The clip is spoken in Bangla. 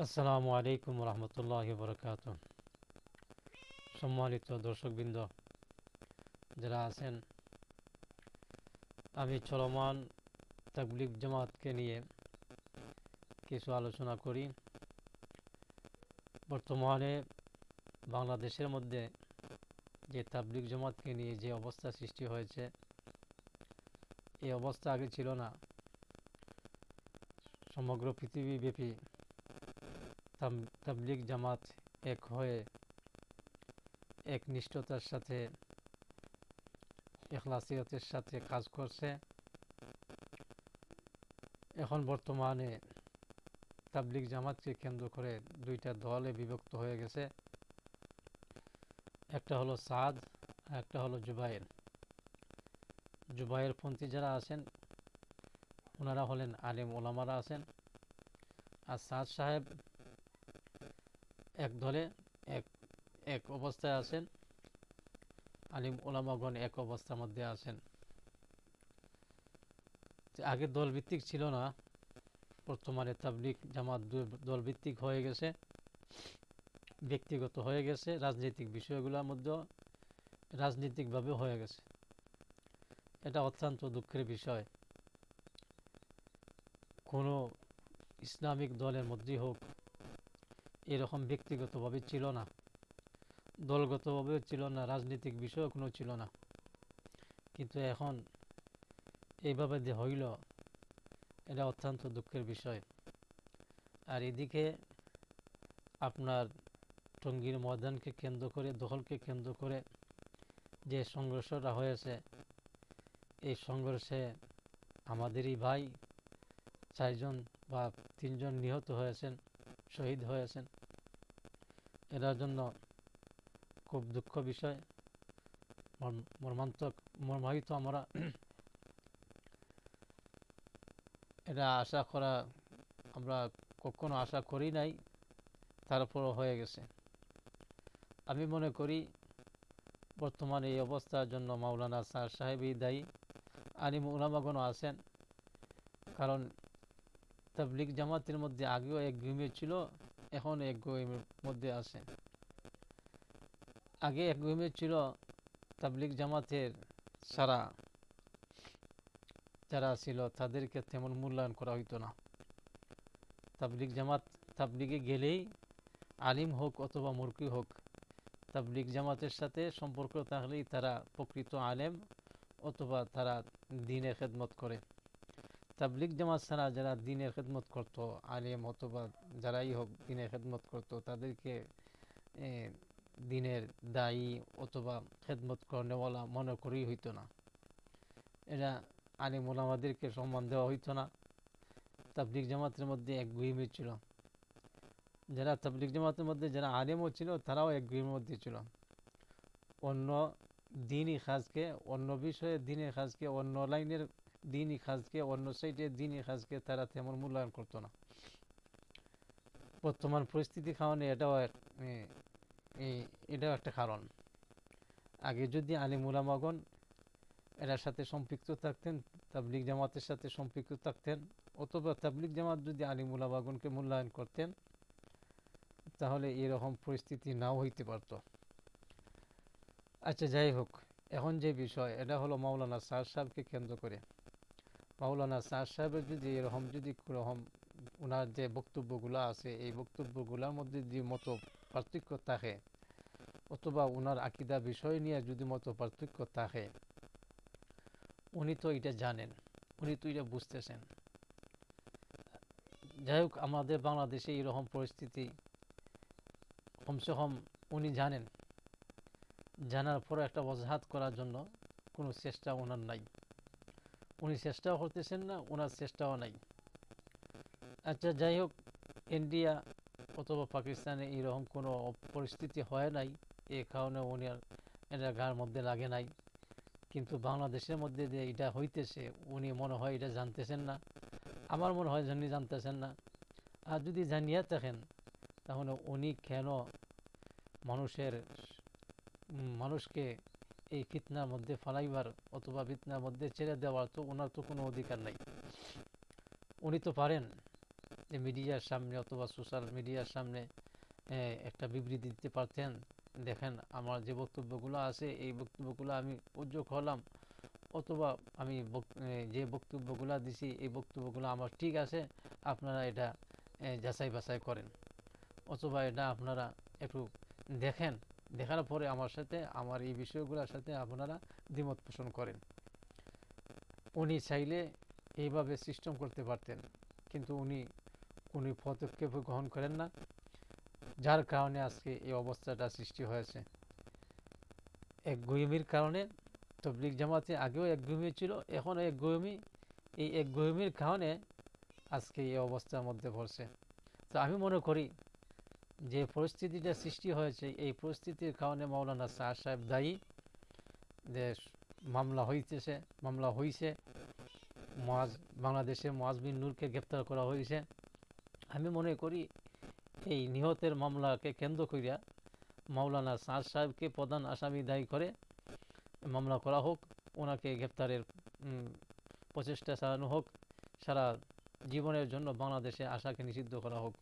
আসসালামু আলাইকুম রহমতুল্লাহ বরকাত সম্মানিত দর্শকবৃন্দ, যারা আছেন, আমি চলমান তাবলিগ জামাতকে নিয়ে কিছু আলোচনা করি। বর্তমানে বাংলাদেশের মধ্যে যে তাবলিগ জামাতকে নিয়ে যে অবস্থা সৃষ্টি হয়েছে, এই অবস্থা আগে ছিল না। সমগ্র পৃথিবীব্যাপী তাবলিগ জামাত এক হয়ে এক নিষ্ঠতার সাথে, এখলাসিয়তের সাথে কাজ করছে। এখন বর্তমানে তাবলিগ জামাতকে কেন্দ্র করে দুইটা দলে বিভক্ত হয়ে গেছে। একটা হলো সাদ একটা হলো জুবাইর। জুবাইর পন্থী যারা আছেন, ওনারা হলেন আলিম ওলামারা আছেন। আর সাদ সাহেব এক দলে এক এক অবস্থায় আছেন। আলিম ওলামাগণ এক অবস্থার মধ্যে আছেন। আগে দলভিত্তিক ছিল না, বর্তমানে তাবলিক জামাত দলভিত্তিক হয়ে গেছে, ব্যক্তিগত হয়ে গেছে, রাজনৈতিক বিষয়গুলোর মধ্যে রাজনৈতিকভাবে হয়ে গেছে। এটা অত্যন্ত দুঃখের বিষয়। কোনো ইসলামিক দলের মধ্যেই হোক এরকম ব্যক্তিগতভাবে ছিল না। দলগতভাবেও ছিল না, রাজনৈতিক বিষয় কোনো ছিল না। কিন্তু এখন এইভাবে যে হইল, এটা অত্যন্ত দুঃখের বিষয়। আর এদিকে আপনার টঙ্গীর ময়দানকে কেন্দ্র করে, দখলকে কেন্দ্র করে যে সংঘর্ষটা হয়েছে, এই সংঘর্ষে আমাদেরই ভাই চারজন বা তিনজন নিহত হয়েছেন। শহীদ হয়েছেন। এটার জন্য খুব দুঃখ বিষয়। মর্মান্তক, মর্মাহিত আমরা এটা আশা করা, আমরা কখনো আশা করি নাই, তারপরও হয়ে গেছে। আমি মনে করি, বর্তমানে এই অবস্থার জন্য মাওলানা সাহেবই দায়ী। আলিম উলামাগণও আছেন। কারণ তাবলিক জামাতের মধ্যে আগেও এক গুমি ছিল এখন এক গুমের মধ্যে আছে। আগে এক গুমি ছিল তাবলিক জামাতের সারা। যারা ছিল তাদেরকে তেমন মূল্যায়ন করা হইতো না। তাবলিক জামাত তাবলিগে গেলেই আলিম হোক অথবা মুরকি হোক তাবলিক জামাতের সাথে সম্পর্ক থাকলেই তারা প্রকৃত আলেম অথবা তারা দিনের খেদমত করে। তাবলিক জামাত ছাড়া যারা দিনের খেদমত করত, আলেম অথবা যারাই হোক দিনের খেদমত করত, তাদেরকে দিনের দায়ী অথবা খেদমত করেওয়ালা মনে করেই হইতো না। এরা আলিম ওলামাদেরকে সম্মান দেওয়া হইতো না। তাবলিক জামাতের মধ্যে এক গুহিমি ছিল। যারা তাবলিক জামাতের মধ্যে যারা আলিমও ছিল, তারাও এক গুহিমের মধ্যে ছিল। অন্য দিনই খাজকে, অন্য বিষয়ে দিনের খাজকে, অন্য লাইনের দিনই খাজকে, অন্য সাইডে দিনই খাজকে তারা তেমন মূল্যায়ন করতো না। বর্তমান পরিস্থিতি খাওয়ানো এটাও এটাও একটা কারণ। আগে যদি আলিমুলামাগন এটার সাথে সম্পৃক্ত থাকতেন তাবলিক জামাতের সাথে সম্পৃক্ত থাকতেন, অথবা তাবলিক জামাত যদি আলিমুলামাগনকে মূল্যায়ন করতেন, তাহলে এরকম পরিস্থিতি নাও হইতে পারত। আচ্ছা যাই হোক, এখন যে বিষয়, এটা হলো মাওলানা সার সাহেবকে কেন্দ্র করে। মাওলানা সার সাহেবের যদি এরকম, যদি রকম ওনার যে বক্তব্যগুলো আছে, এই বক্তব্যগুলোর মধ্যে যদি মতো পার্থক্য থাকে, অথবা ওনার আকিদা বিষয় নিয়ে যদি মতো পার্থক্য থাকে, উনি তো এটা জানেন, উনি তো এটা বুঝতেছেন। যাই হোক, আমাদের বাংলাদেশে এরকম পরিস্থিতি কমসে কম উনি জানেন। জানার পর একটা অজাহাত করার জন্য কোনো চেষ্টা ওনার নাই। উনি চেষ্টাও করতেছেন না ওনার চেষ্টাও নাই। আচ্ছা যাই হোক, ইন্ডিয়া অথবা পাকিস্তানে এইরকম কোনো পরিস্থিতি হয় নাই, এ কারণে উনি আর এটা গার মধ্যে লাগে নাই। কিন্তু বাংলাদেশের মধ্যে যে এটা হইতেছে, উনি মনে হয় এটা জানতেছেন না। আমার মনে হয় উনি জানতেছেন না। আর যদি জানিয়ে থাকেন, তাহলে উনি কেন মানুষের, মানুষকে এই ফিতনার মধ্যে ফালাইবার অথবা ফিতনার মধ্যে ছেড়ে দেওয়ার তো ওনার তো কোনো অধিকার নাই। উনি তো পারেন যে মিডিয়ার সামনে অথবা সোশ্যাল মিডিয়ার সামনে একটা বিবৃতি দিতে পারতেন। দেখেন, আমার যে বক্তব্যগুলো আছে, এই বক্তব্যগুলো আমি উদ্যোগ হলাম। অথবা আমি যে বক্তব্যগুলো দিছি, এই বক্তব্যগুলো আমার ঠিক আছে, আপনারা এটা যাচাই বাছাই করেন। অথবা এটা আপনারা একটু দেখেন। দেখার পরে আমার সাথে, আমার এই বিষয়গুলোর সাথে আপনারা দ্বিমত পোষণ করেন। উনি চাইলে এইভাবে সিস্টেম করতে পারতেন, কিন্তু উনি কোনো পদক্ষেপ গ্রহণ করেন না, যার কারণে আজকে এই অবস্থাটা সৃষ্টি হয়েছে। এক গুয়মির কারণে তবলিক জামাতে আগেও এক গুয়মি ছিল এখনও এক গুয়মি এই এক গুয়মির কারণে আজকে এই অবস্থার মধ্যে পড়ছে। তো আমি মনে করি যে পরিস্থিতিটা সৃষ্টি হয়েছে, এই পরিস্থিতির কারণে মৌলানা শাহ সাহেব দায়ী যে মামলা হইতেছে মামলা হইছে। মহাজ বাংলাদেশে মহাজ বিন নূরকে গ্রেপ্তার করা হয়েছে আমি মনে করি এই নিহতের মামলাকে কেন্দ্র করিয়া মাওলানা সাদ সাহেবকে প্রধান আসামি দায়ী করে মামলা করা হোক, ওনাকে গ্রেপ্তারের প্রচেষ্টা চালানো হোক, সারা জীবনের জন্য বাংলাদেশে আশাকে নিষিদ্ধ করা হোক।